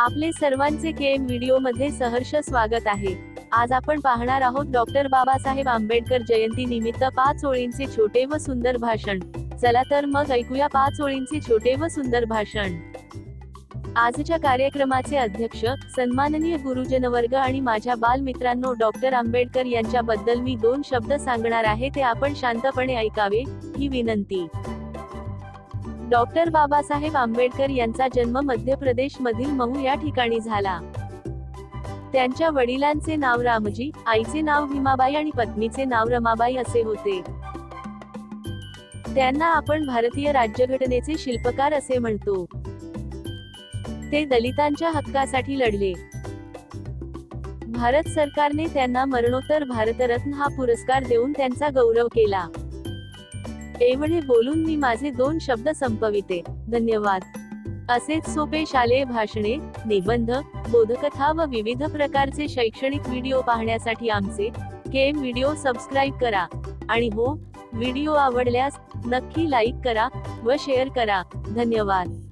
आपले सर्वांचे केएम व्हिडिओमध्ये सहर्ष स्वागत आहे. आज आपण पाहणार आहोत डॉक्टर बाबासाहेब आंबेडकर जयंती निमित्त पाच ओळींचे छोटे व सुंदर भाषण. चला तर मग ऐकूया पाच ओळींचे छोटे व सुंदर भाषण. आजच्या कार्यक्रमाचे अध्यक्ष सन्माननीय गुरुजन वर्ग आणि माझ्या बालमित्रांनो डॉक्टर आंबेडकर यांच्याबद्दल मी दोन शब्द सांगणार आहे ते आपण शांतपणे ऐकावे ही विनंती. डॉक्टर बाबासाहेब आंबेडकर यांचा जन्म मध्य प्रदेश मधील महू या ठिकाणी झाला. त्यांच्या वडिलांचे नाव रामजी आईचे नाव भीमाबाई आणि पत्नीचे नाव रमाबाई असे होते. त्यांना आपण भारतीय राज्यघटनेचे शिल्पकार असे म्हणतो. ते दलितांच्या हक्कासाठी लढले. भारत सरकारने त्यांना मरणोत्तर भारतरत्न हा पुरस्कार देऊन त्यांचा गौरव केला. एवढे बोलून मी माझे दोन शब्द संपविते. धन्यवाद. असेच सोपे शालेय भाषणे निबंध बोधकथा व विविध प्रकारचे शैक्षणिक व्हिडिओ पाहण्यासाठी आमचे केम व्हिडिओ सबस्क्राईब करा. आणि हो व्हिडिओ आवडल्यास नक्की लाईक करा व शेअर करा. धन्यवाद.